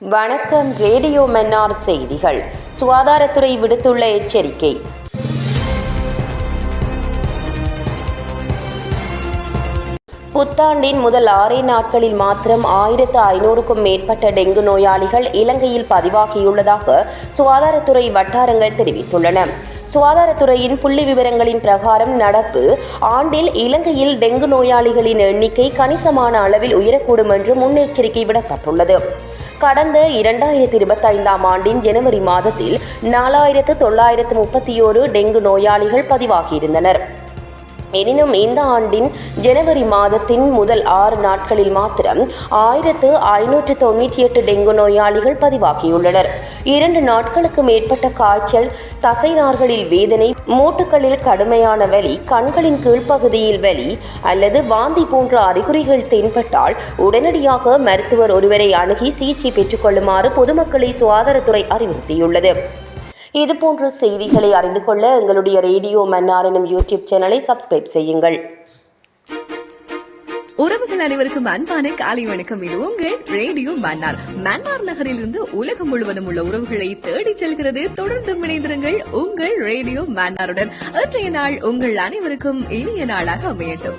வணக்கம் ரேடியோ மன்னார் செய்திகள். சுகாதாரத்துறை விடுத்துள்ள எச்சரிக்கை. புத்தாண்டின் முதல் ஆறே நாட்களில் மாத்திரம் ஆயிரத்து ஐநூறுக்கும் மேற்பட்ட டெங்கு நோயாளிகள் இலங்கையில் பதிவாகியுள்ளதாக சுகாதாரத்துறை வட்டாரங்கள் தெரிவித்துள்ளன. சுகாதாரத்துறையின் புள்ளி விவரங்களின் பிரகாரம் நடப்பு. ஆண்டில் இலங்கையில் டெங்கு நோயாளிகளின் எண்ணிக்கை கணிசமான அளவில் உயரக்கூடும் என்று முன்னெச்சரிக்கை விடப்பட்டுள்ளது. கடந்த இரண்டாயிரத்தி இருபத்தைந்தாம் ஆண்டின் ஜனவரி மாதத்தில் நாலாயிரத்து தொள்ளாயிரத்து முப்பத்தி ஓரு டெங்கு நோயாளிகள் பதிவாகியிருந்தனர். எனினும் இந்த ஆண்டின் ஜனவரி மாதத்தின் முதல் ஆறு நாட்களில் மாத்திரம் ஆயிரத்து ஐநூற்று தொண்ணூற்றி எட்டு டெங்கு நோயாளிகள் பதிவாகியுள்ளனர். இரண்டு நாட்களுக்கு மேற்பட்ட காய்ச்சல் தசைநார்களில் வேதனை மூட்டுகளில் கடுமையான வலி கண்களின் கீழ்ப்பகுதியில் வலி அல்லது வாந்தி போன்ற அறிகுறிகள் தென்பட்டால் உடனடியாக மருத்துவர் ஒருவரை அணுகி சிகிச்சை பெற்றுக்கொள்ளுமாறு பொதுமக்களை சுகாதாரத்துறை அறிவுறுத்தியுள்ளது. இதுபோன்ற செய்திகளை அறிந்து கொள்ள எங்களுடைய ரேடியோ மன்னார் எனும் யூடியூப் சேனலை சப்ஸ்கிரைப் செய்யுங்கள். உறவுகள் அனைவருக்கும் அன்பான காலை வணக்கம். இது உங்கள் ரேடியோ மன்னார். மன்னார் நகரில் இருந்து உலகம் முழுவதும் உள்ள உறவுகளை தேடிச் செல்கிறது. தொடர்ந்து இணைந்திருங்கள் உங்கள் ரேடியோ மன்னாருடன். இன்றைய நாள் உங்கள் அனைவருக்கும் இனிய நாளாக அமையட்டும்.